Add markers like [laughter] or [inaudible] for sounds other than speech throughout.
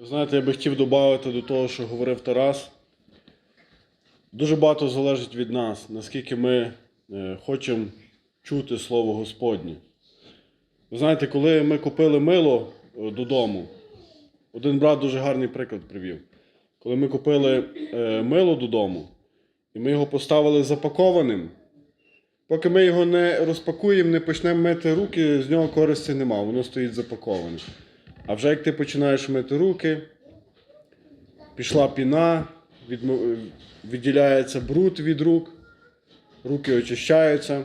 Ви знаєте, я би хотів додати до того, що говорив Тарас. Дуже багато залежить від нас, наскільки ми е, хочемо чути Слово Господнє. Ви знаєте, коли ми купили мило е, додому, один брат дуже гарний приклад привів. Коли ми купили е, мило додому, і ми його поставили запакованим, поки ми його не розпакуємо, не почнемо мити руки, з нього користі нема, воно стоїть запаковане. А вже як ти починаєш мити руки, пішла піна, відділяється бруд від рук, руки очищаються.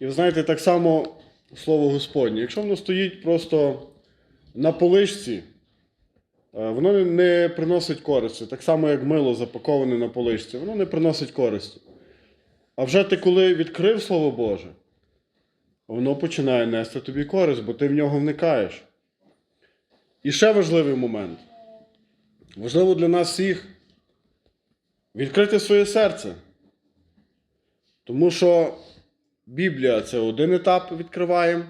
І ви знаєте, так само слово Господнє. Якщо воно стоїть просто на полишці, е, воно не- приносить користі. Так само, як мило запаковане на полишці, воно не приносить користі. А вже ти коли відкрив Слово Боже, воно починає нести тобі користь, бо ти в нього вникаєш. І ще важливий момент. Важливо для нас всіх відкрити своє серце. Тому що Біблія це один етап відкриваємо,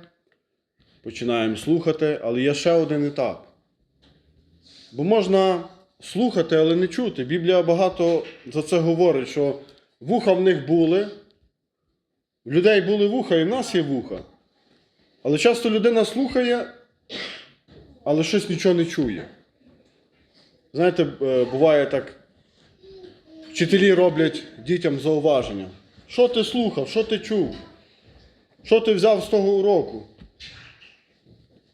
починаємо слухати, але є ще один етап. Бо можна слухати, але не чути. Біблія багато за це говорить, що вуха в них були, в людей були вуха, і в нас є вуха. Але часто людина слухає, але щось нічого не чує. Знаєте, е, буває так, вчителі роблять дітям зауваження. Що ти слухав, що ти чув? Що ти взяв з того уроку?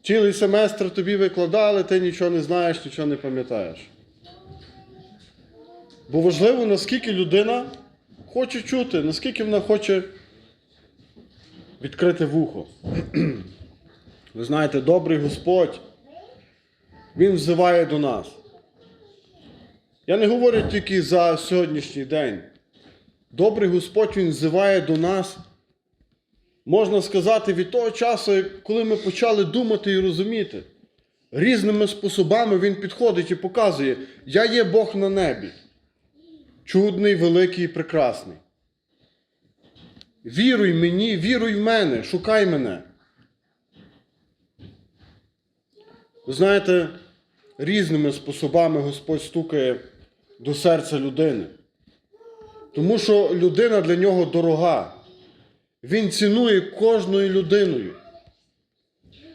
Цілий семестр тобі викладали, ти нічого не знаєш, нічого не пам'ятаєш. Бо важливо, наскільки людина хоче чути, наскільки вона хоче відкрити вухо. [clears throat] Ви знаєте, добрий Господь, Він взиває до нас. Я не говорю тільки за сьогоднішній день. Добрий Господь Він взиває до нас, можна сказати, від того часу, коли ми почали думати і розуміти. Різними способами Він підходить і показує, я є Бог на небі. Чудний, великий і прекрасний. Віруй мені, віруй в мене, шукай мене. Ви знаєте, різними способами Господь стукає до серця людини. Тому що людина для нього дорога. Він цінує кожною людиною.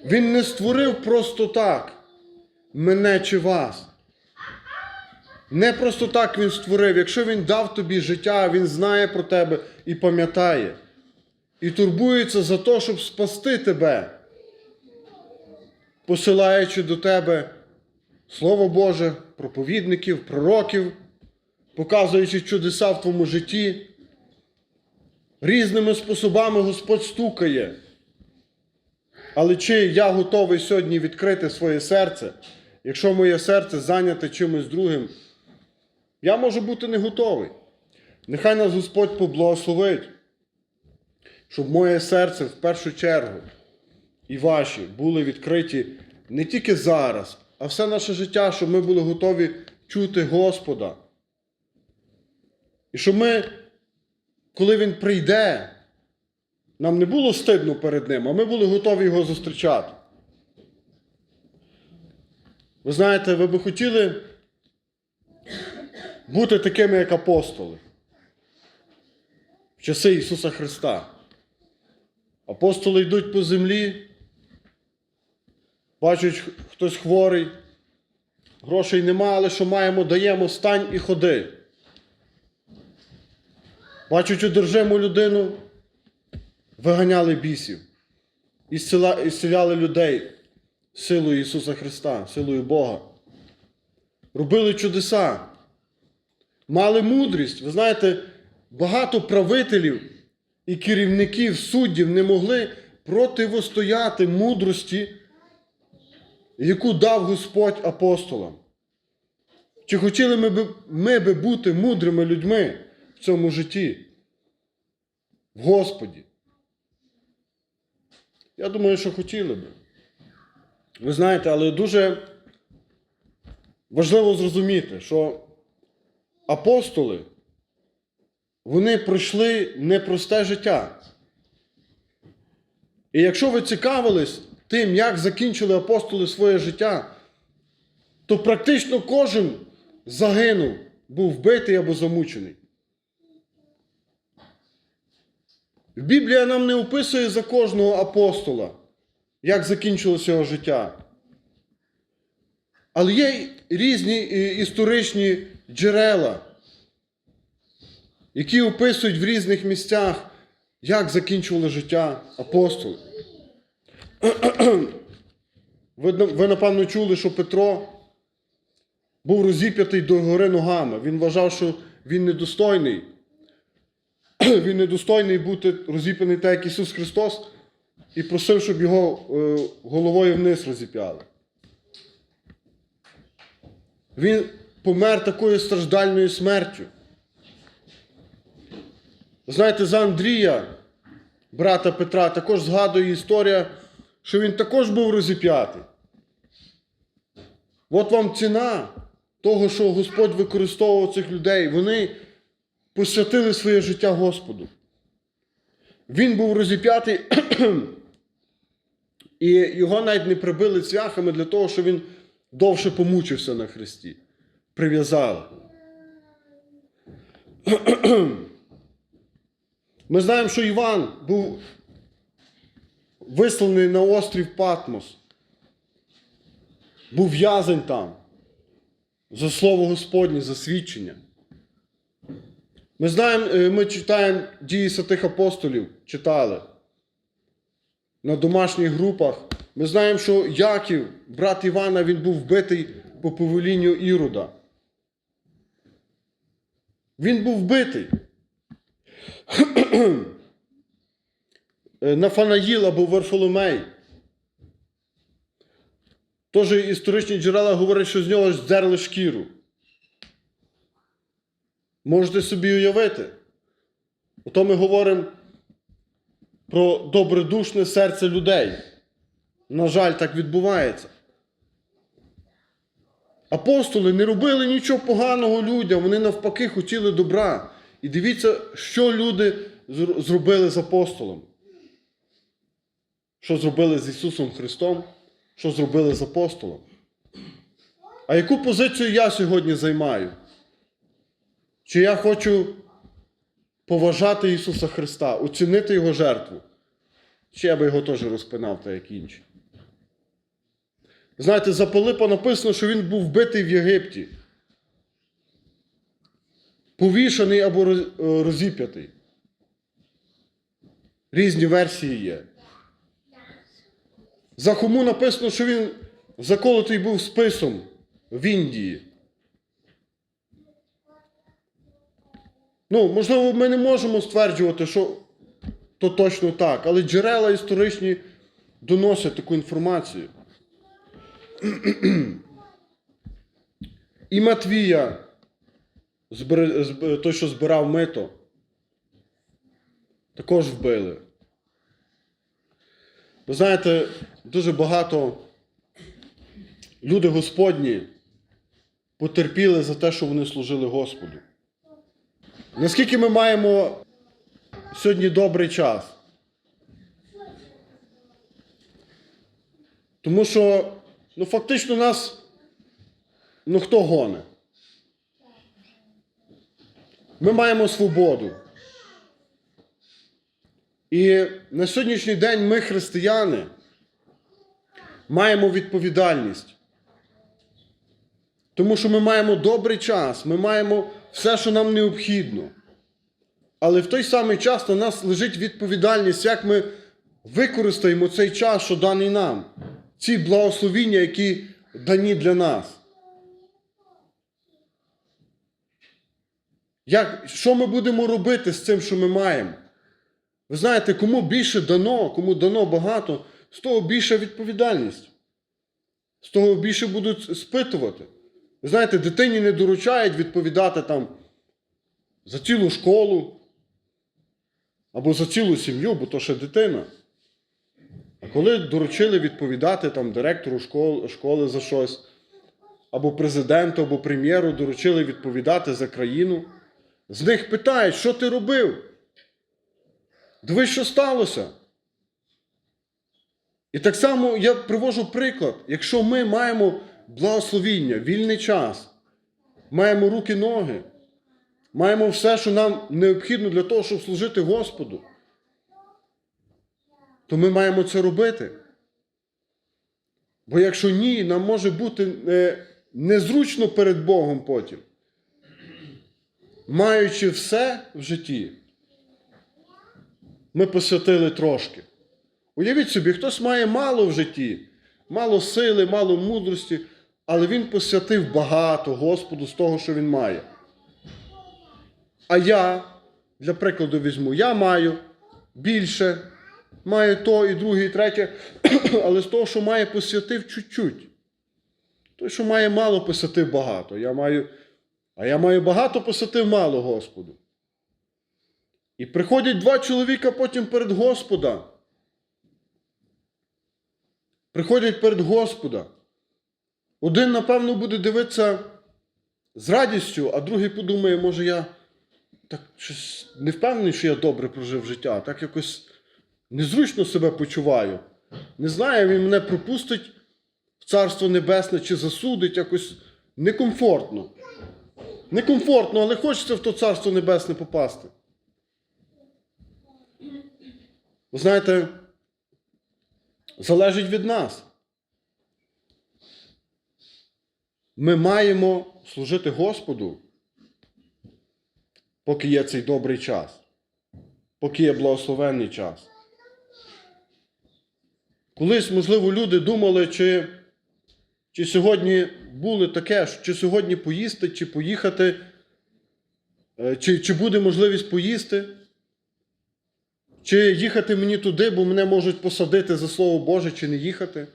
Він не створив просто так мене чи вас. Не просто так він створив. Якщо він дав тобі життя, він знає про тебе і пам'ятає. І турбується за те, щоб спасти тебе, посилаючи до тебе Слово Боже, проповідників, пророків, показуючи чудеса в твоєму житті. Різними способами Господь стукає. Але чи я готовий сьогодні відкрити своє серце, якщо моє серце зайняте чимось другим, я можу бути не готовий. Нехай нас Господь поблагословить, щоб моє серце в першу чергу і ваші були відкриті не тільки зараз, а все наше життя, щоб ми були готові чути Господа. І щоб ми, коли Він прийде, нам не було стидно перед Ним, а ми були готові його зустрічати. Ви знаєте, ви би хотіли бути такими, як апостоли в часи Ісуса Христа. Апостоли йдуть по землі, бачать, хтось хворий, грошей нема, але що маємо, даємо, стань і ходи. Бачать одержиму людину, виганяли бісів і зціляли людей силою Ісуса Христа, силою Бога. Робили чудеса, мали мудрість. Ви знаєте, багато правителів і керівників суддів не могли противостояти мудрості, яку дав Господь апостолам. Чи хотіли ми би, ми би бути мудрими людьми в цьому житті? В Господі? Я думаю, що хотіли би. Ви знаєте, але дуже важливо зрозуміти, що апостоли, вони пройшли непросте життя. І якщо ви цікавились тим, як закінчили апостоли своє життя, то практично кожен загинув, був вбитий або замучений. Біблія нам не описує за кожного апостола, як закінчилося його життя. Але є різні е, історичні джерела, які описують в різних місцях, як закінчували життя апостоли. Ви, напевно, чули, що Петро був розіп'ятий до гори ногами. Він вважав, що він недостойний. [clears throat] Він недостойний бути розіп'яний так, як Ісус Христос, і просив, щоб його е, головою вниз розіп'яли. Він помер такою страждальною смертю. Знаєте, за Андрія, брата Петра, також згадує історія, що він також був розіп'ятий. От вам ціна того, що Господь використовував цих людей. Вони посвятили своє життя Господу. Він був розіп'ятий, [clears throat] і його навіть не прибили цвяхами для того, щоб він довше помучився на хресті. Прив'язали. [clears throat] Ми знаємо, що Іван був висланий на острів Патмос. Був в'язень там. За слово Господнє, за свідчення. Ми знаємо, е, ми читаємо дії святих апостолів, читали на домашніх групах. Ми знаємо, що Яків, брат Івана, він був вбитий по повелінню Ірода. Він був вбитий. [clears throat] Е, Нафанаїл або Варфоломей. Тож історичні джерела говорять, що з нього здерли шкіру. Можете собі уявити. Ото ми говоримо про добродушне серце людей. На жаль, так відбувається. Апостоли не робили нічого поганого людям, вони навпаки хотіли добра. І дивіться, що люди зробили з апостолом. Що зробили з Ісусом Христом, що зробили з апостолом. А яку позицію я сьогодні займаю? Чи я хочу поважати Ісуса Христа, оцінити Його жертву? Чи я би його теж розпинав, так як інші? Знаєте, за Пилипа написано, що він був вбитий в Єгипті. Повішаний або розіп'ятий. Різні версії є. За Хому написано, що він заколотий був списом в Індії. Ну, можливо, ми не можемо стверджувати, що то точно так, але джерела історичні доносять таку інформацію. І Матвія, той, що збирав мито, також вбили. Ви знаєте, дуже багато люди Господні потерпіли за те, що вони служили Господу. Наскільки ми маємо сьогодні добрий час? Тому що ну, фактично нас ну, хто гоне? Ми маємо свободу. І на сьогоднішній день ми, християни, маємо відповідальність. Тому що ми маємо добрий час, ми маємо все, що нам необхідно. Але в той самий час на нас лежить відповідальність, як ми використаємо цей час, що даний нам, ці благословіння, які дані для нас. Як, що ми будемо робити з цим, що ми маємо? Ви знаєте, кому більше дано, кому дано багато, з того більша відповідальність. З того більше будуть спитувати. Ви знаєте, дитині не доручають відповідати там за цілу школу або за цілу сім'ю, бо то ще дитина. А коли доручили відповідати там директору школи, школи за щось, або президенту, або прем'єру доручили відповідати за країну, з них питають, що ти робив? Дивись, що сталося. І так само я привожу приклад, якщо ми маємо благословіння, вільний час, маємо руки, ноги, маємо все, що нам необхідно для того, щоб служити Господу, то ми маємо це робити. Бо якщо ні, нам може бути е, незручно перед Богом потім. Маючи все в житті, ми посвятили трошки. Уявіть собі, хтось має мало в житті, мало сили, мало мудрості, але він посвятив багато Господу з того, що він має. А я, для прикладу візьму, я маю більше, маю то і друге, і третє, [clears throat] але з того, що має, посвятив чуть-чуть. Той, що має мало, посвятив багато. Я маю, а я маю багато, посвятив мало Господу. І приходять два чоловіка потім перед Господа. Приходять перед Господа. Один, напевно, буде дивитися з радістю, а другий подумає, може, я так щось не впевнений, що я добре прожив життя, так якось незручно себе почуваю. Не знаю, він мене пропустить в Царство Небесне чи засудить якось некомфортно. Некомфортно, але хочеться в то Царство Небесне попасти. Ви знаєте, залежить від нас. Ми маємо служити Господу, поки є цей добрий час, поки є благословенний час. Колись, можливо, люди думали, чи, чи сьогодні було таке, чи сьогодні поїсти, чи поїхати, е, чи, чи буде можливість поїсти. Чи їхати мені туди, бо мене можуть посадити за слово Боже, чи не їхати.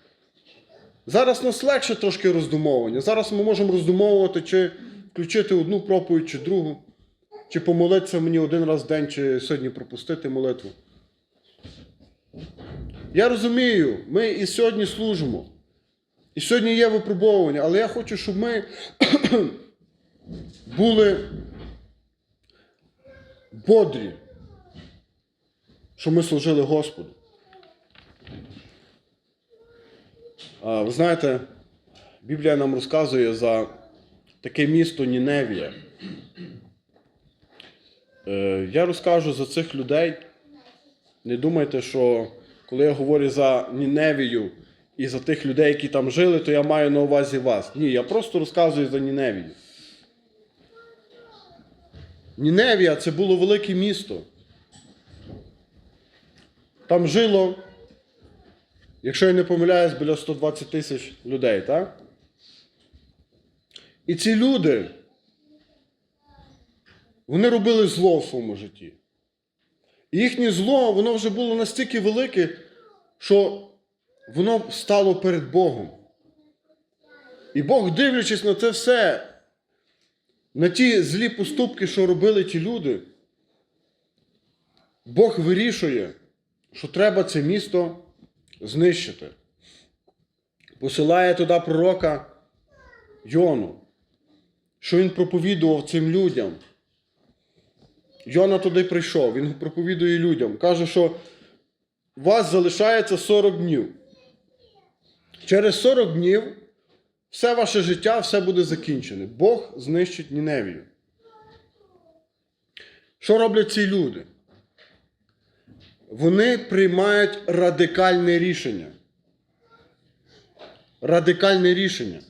Зараз нас легше трошки роздумовування. Зараз ми можемо роздумовувати, чи включити одну проповідь, чи другу, чи помолитися мені один раз в день, чи сьогодні пропустити молитву. Я розумію, ми і сьогодні служимо. І сьогодні є випробовування, але я хочу, щоб ми [clears throat] були бодрі що ми служили Господу. А, Ви знаєте, Біблія нам розказує за таке місто Ніневія. Е, Я розкажу за цих людей. Не думайте, що коли я говорю за Ніневію і за тих людей, які там жили, то я маю на увазі вас. Ні, я просто розказую за Ніневію. Ніневія це було велике місто. Там жило, якщо я не помиляюсь, біля 120 тисяч людей, так? І ці люди, вони робили зло в своєму житті. І їхнє зло, воно вже було настільки велике, що воно стало перед Богом. І Бог, дивлячись на це все, на ті злі поступки, що робили ті люди, Бог вирішує що треба це місто знищити. Посилає туди пророка Йону, що він проповідував цим людям. Йона туди прийшов, він проповідує людям. Каже, що у вас залишається 40 днів. Через 40 днів все ваше життя все буде закінчене. Бог знищить Ніневію. Що роблять ці люди? Вони приймають радикальне рішення. Радикальне рішення.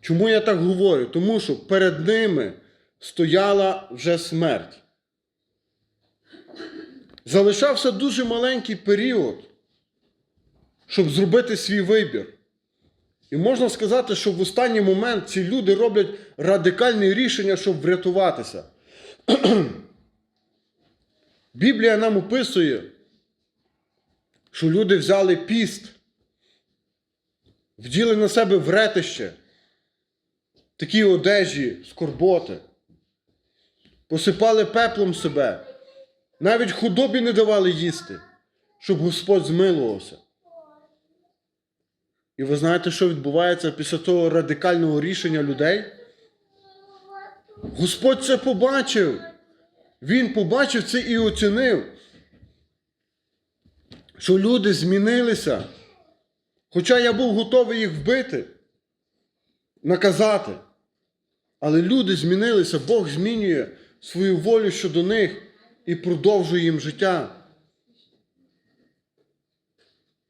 Чому я так говорю? Тому що перед ними стояла вже смерть. Залишався дуже маленький період, щоб зробити свій вибір. І можна сказати, що в останній момент ці люди роблять радикальне рішення, щоб врятуватися. [clears throat] Біблія нам описує, що люди взяли піст, вділи на себе вретище, такі одежі, скорботи, посипали пеплом себе, навіть худобі не давали їсти, щоб Господь змилувався. І ви знаєте, що відбувається після того радикального рішення людей? Господь це побачив. Він побачив це і оцінив, що люди змінилися. Хоча я був готовий їх вбити, наказати. Але люди змінилися, Бог змінює свою волю щодо них і продовжує їм життя.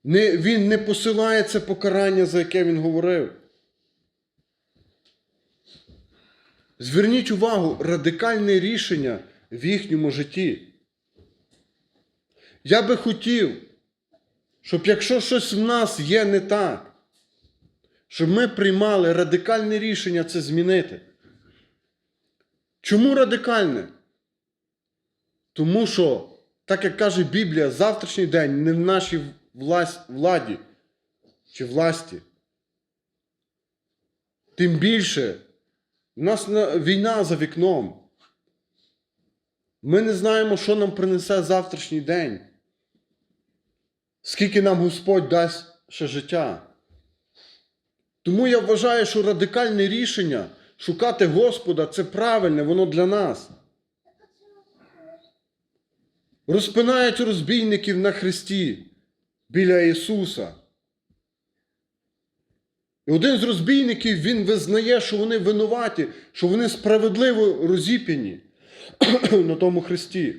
Не, він не посилає це покарання, за яке він говорив. Зверніть увагу, радикальне рішення в їхньому житті. Я би хотів, щоб якщо щось в нас є не так, щоб ми приймали радикальне рішення це змінити. Чому радикальне? Тому що, так як каже Біблія, завтрашній день не в нашій владі чи власті. Тим більше, в нас війна за вікном. Ми не знаємо, що нам принесе завтрашній день. Скільки нам Господь дасть ще життя. Тому я вважаю, що радикальне рішення шукати Господа це правильне, воно для нас. Розпинають розбійників на хресті біля Ісуса. І один з розбійників він визнає, що вони винуваті, що вони справедливо розіп'яні [clears throat] на тому хресті.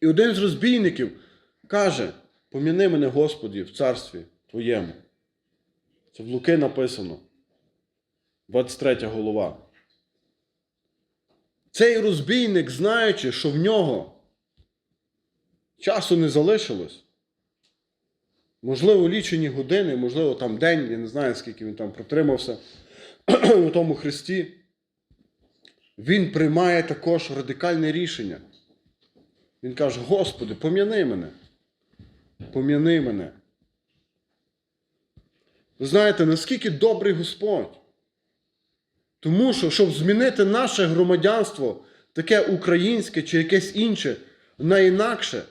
І один з розбійників каже: поміни мене, Господі, в царстві Твоєму. Це в Луки написано. 23 голова. Цей розбійник, знаючи, що в нього часу не залишилось, можливо, лічені години, можливо, там день, я не знаю, скільки він там протримався [clears throat] на тому хресті, він приймає також радикальне рішення. Він каже: Господи, пом'яни мене. Пом'яни мене. Ви знаєте, наскільки добрий Господь. Тому що, щоб змінити наше громадянство, таке українське чи якесь інше, на інакше,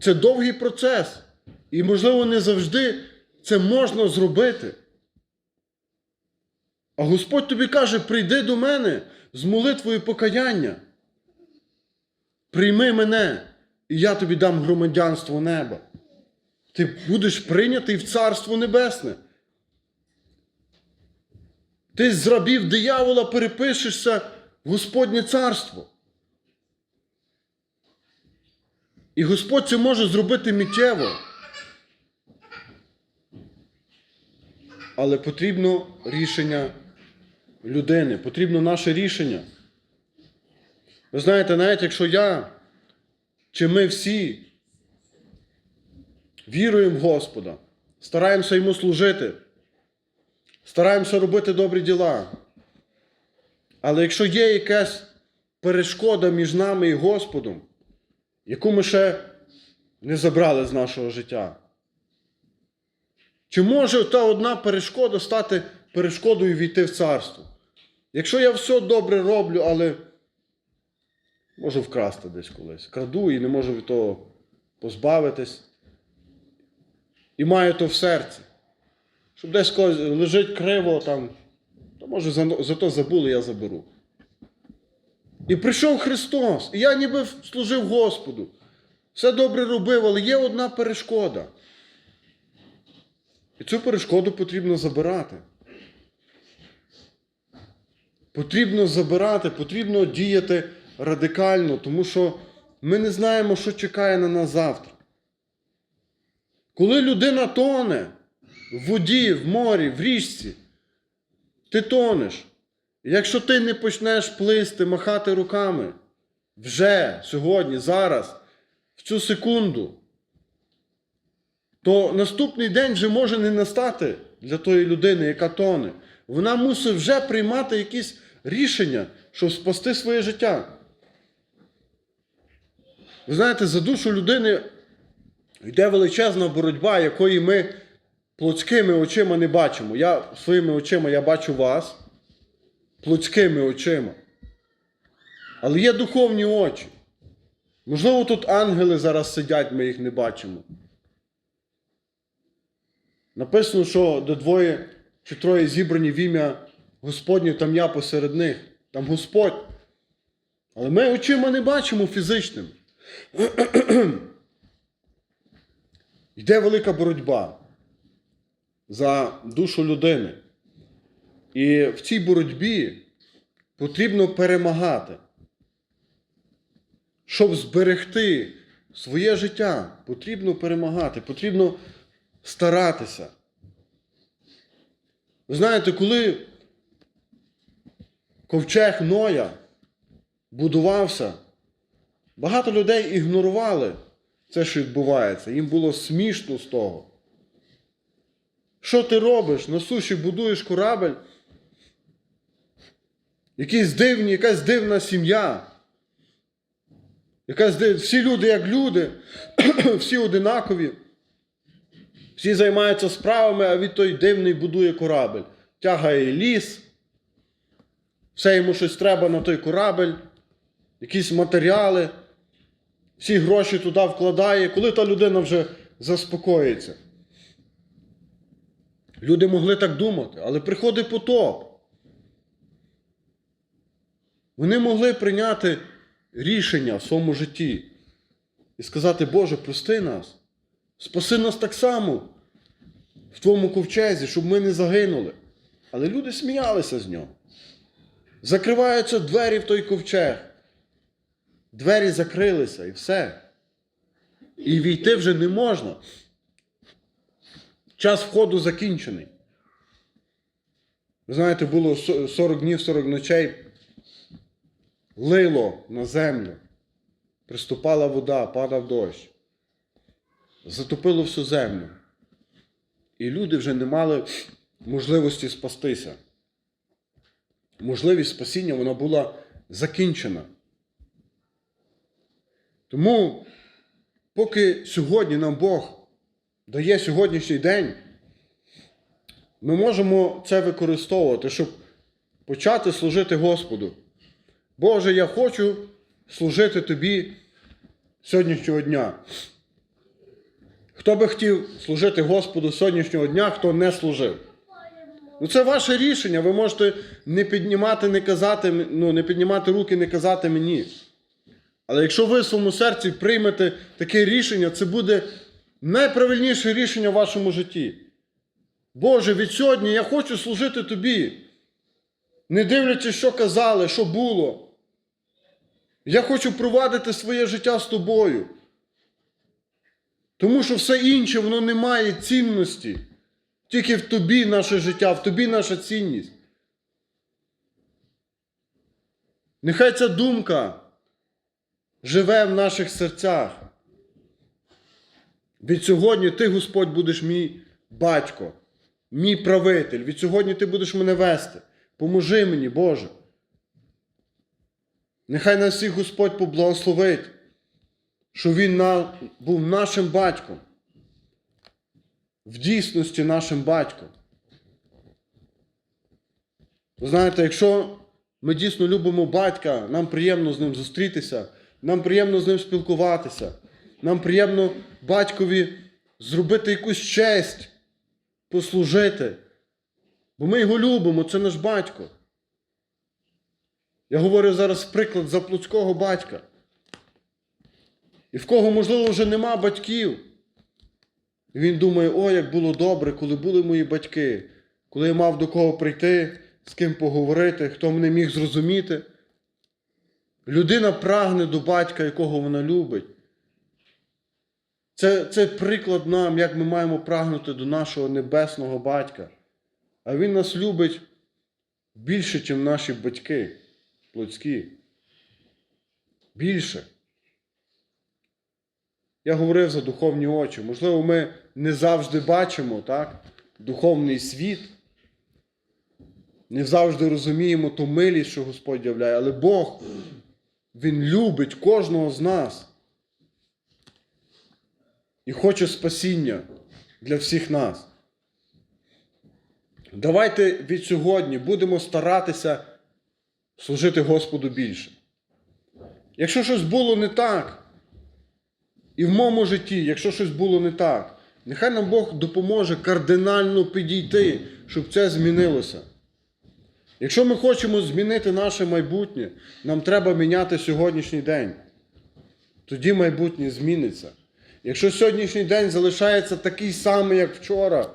це довгий процес. І, можливо, не завжди це можна зробити. А Господь тобі каже: прийди до мене з молитвою покаяння. Прийми мене, і я тобі дам громадянство неба. Ти будеш прийнятий в Царство Небесне. Ти з рабів диявола перепишешся в Господнє царство. І Господь це може зробити миттєво. Але потрібно рішення людини, потрібно наше рішення. Ви знаєте, навіть якщо я чи ми всі віруємо в Господа, стараємося йому служити, стараємося робити добрі діла. Але якщо є якась перешкода між нами і Господом, яку ми ще не забрали з нашого життя, чи може та одна перешкода стати перешкодою війти в царство? Якщо я все добре роблю, але можу вкрасти десь колись, краду і не можу від того позбавитись, і маю то в серці, щоб десь когось лежить криво там, то може за, зато забули, я заберу. І прийшов Христос, і я ніби служив Господу. Все добре робив, але є одна перешкода. І цю перешкоду потрібно забирати. Потрібно забирати, потрібно діяти радикально, тому що ми не знаємо, що чекає на нас завтра. Коли людина тоне в воді, в морі, в річці, ти тонеш. Якщо ти не почнеш плисти, махати руками вже сьогодні, зараз, в цю секунду, то наступний день вже може не настати для тої людини, яка тоне. Вона мусить вже приймати якісь рішення, щоб спасти своє життя. Ви знаєте, за душу людини йде величезна боротьба, якої ми плотськими очима не бачимо. Я своїми очима я бачу вас, плотськими очима. Але є духовні очі. Можливо, тут ангели зараз сидять, ми їх не бачимо. Написано, що до двоє чи троє зібрані в ім'я Господнє, там я посеред них. Там Господь. Але ми очима не бачимо фізичним. [clears throat] Йде велика боротьба за душу людини. І в цій боротьбі потрібно перемагати. Щоб зберегти своє життя, потрібно перемагати, потрібно старатися. Ви знаєте, коли ковчег Ноя будувався, багато людей ігнорували це, що відбувається. Їм було смішно з того. Що ти робиш? На суші будуєш корабель? Якісь дивні, якась дивна сім'я. Якась див... Всі люди як люди, [clears throat] всі одинакові. Всі займаються справами, а від той дивний будує корабель. Тягає ліс. Все йому щось треба на той корабель, якісь матеріали. Всі гроші туди вкладає. Коли та людина вже заспокоїться? Люди могли так думати, але приходить потоп. Вони могли прийняти рішення в своєму житті і сказати, Боже, прости нас, спаси нас так само в твоєму ковчезі, щоб ми не загинули. Але люди сміялися з нього. Закриваються двері в той ковчег. Двері закрилися і все. І війти вже не можна. Час входу закінчений. Ви знаєте, було 40 днів, 40 ночей. Лило на землю. Приступала вода, падав дощ. Затопило всю землю. І люди вже не мали можливості спастися. Можливість спасіння вона була закінчена. Тому, поки сьогодні нам Бог дає сьогоднішній день, ми можемо це використовувати, щоб почати служити Господу. Боже, я хочу служити Тобі сьогоднішнього дня. Хто би хотів служити Господу сьогоднішнього дня, хто не служив? Ну, це ваше рішення. Ви можете не піднімати, не казати, ну, не піднімати руки, не казати мені. Але якщо ви в своєму серці приймете таке рішення, це буде найправильніше рішення в вашому житті. Боже, від сьогодні я хочу служити тобі. Не дивлячись, що казали, що було. Я хочу провадити своє життя з тобою. Тому що все інше, воно не має цінності. Тільки в тобі наше життя, в тобі наша цінність. Нехай ця думка живе в наших серцях. Від сьогодні ти, Господь, будеш мій батько, мій правитель. Від сьогодні ти будеш мене вести. Поможи мені, Боже. Нехай нас всіх Господь поблагословить, що Він був нашим батьком. В дійсності нашим батьком. Ви знаєте, якщо ми дійсно любимо батька, нам приємно з ним зустрітися, нам приємно з ним спілкуватися, нам приємно батькові зробити якусь честь, послужити. Бо ми його любимо, це наш батько. Я говорю зараз приклад за плотського батька. І в кого, можливо, вже нема батьків. Він думає, о, як було добре, коли були мої батьки, коли я мав до кого прийти, з ким поговорити, хто мене міг зрозуміти. Людина прагне до батька, якого вона любить. Це, це приклад нам, як ми маємо прагнути до нашого небесного батька. А він нас любить більше, ніж наші батьки плотські. Більше. Я говорив за духовні очі. Можливо, ми не завжди бачимо так, духовний світ, не завжди розуміємо ту милість, що Господь являє, але Бог, Він любить кожного з нас і хоче спасіння для всіх нас. Давайте від сьогодні будемо старатися служити Господу більше. Якщо щось було не так, і в моєму житті, якщо щось було не так, нехай нам Бог допоможе кардинально підійти, щоб це змінилося. Якщо ми хочемо змінити наше майбутнє, нам треба міняти сьогоднішній день. Тоді майбутнє зміниться. Якщо сьогоднішній день залишається такий самий, як вчора,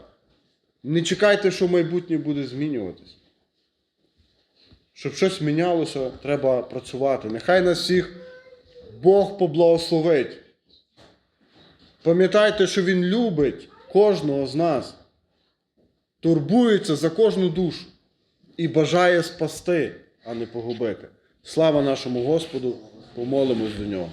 не чекайте, що майбутнє буде змінюватись. щоб щось мінялося, треба працювати. Нехай нас всіх Бог поблагословить. Пам'ятайте, що Він любить кожного з нас, турбується за кожну душу і бажає спасти, а не погубити. Слава нашому Господу, помолимось до нього.